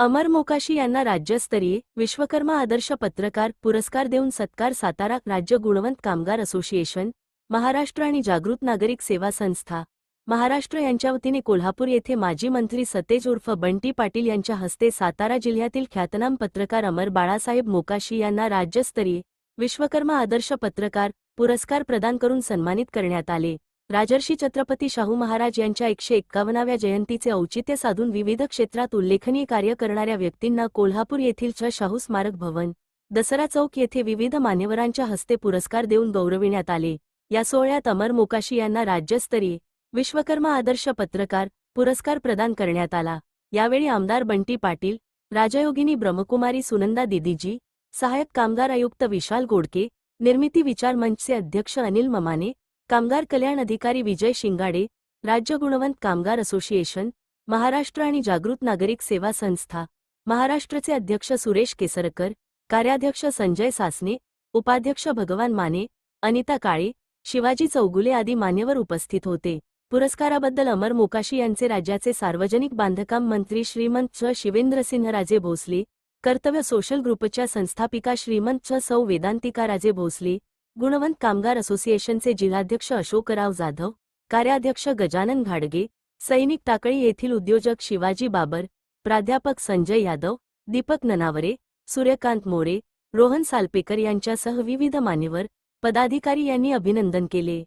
अमर मोकाशी यांना राज्यस्तरीय विश्वकर्मा आदर्श पत्रकार पुरस्कार देऊन सत्कार सातारा राज्य गुणवंत कामगार असोसिएशन महाराष्ट्र आणि जागृत नागरिक सेवा संस्था महाराष्ट्र यांच्या वतीने कोल्हापूर येथे माजी मंत्री सतेज उर्फ बंटी पाटील यांच्या हस्ते सातारा जिल्ह्यातील ख्यातनाम पत्रकार अमर बाळासाहेब मोकाशी यांना राज्यस्तरीय विश्वकर्मा आदर्श पत्रकार पुरस्कार प्रदान करून सन्मानित करण्यात आले. राजर्षी छत्रपती शाहू महाराज यांच्या एकशे एक्कावन्नाव्या जयंतीचे औचित्य साधून विविध क्षेत्रात उल्लेखनीय कार्य करणाऱ्या व्यक्तींना कोल्हापूर येथील छ शाहू स्मारक भवन दसरा चौक येथे विविध मान्यवरांच्या हस्ते पुरस्कार देऊन गौरविण्यात आले. या सोहळ्यात अमर मोकाशी यांना राज्यस्तरीय विश्वकर्मा आदर्श पत्रकार पुरस्कार प्रदान करण्यात आला. यावेळी आमदार बंटी पाटील राजयोगिनी ब्रह्मकुमारी सुनंदा दिदीजी सहायक कामगार आयुक्त विशाल गोडके निर्मिती विचार मंचचे अध्यक्ष अनिल ममाने कामगार कल्याण अधिकारी विजय शिंगाडे राज्य गुणवंत कामगार असोसिएशन महाराष्ट्र आणि जागृत नागरिक सेवा संस्था महाराष्ट्रचे अध्यक्ष सुरेश केसरकर कार्याध्यक्ष संजय सासने उपाध्यक्ष भगवान माने अनिता काळे शिवाजी चौगुले आदी मान्यवर उपस्थित होते. पुरस्काराबद्दल अमर मोकाशी यांचे राज्याचे सार्वजनिक बांधकाम मंत्री श्रीमंत च शिवेंद्रसिंहराजे भोसले कर्तव्य सोशल ग्रुपच्या संस्थापिका श्रीमंत च सौ. वेदांतिका राजे भोसले गुणवंत कामगार असोसिएशनचे जिल्हाध्यक्ष अशोकराव जाधव कार्याध्यक्ष गजानन घाडगे सैनिक टाकळी येथील उद्योजक शिवाजी बाबर प्राध्यापक संजय यादव दीपक ननावरे सूर्यकांत मोरे रोहन सालपेकर यांच्यासह विविध मान्यवर पदाधिकारी यांनी अभिनंदन केले.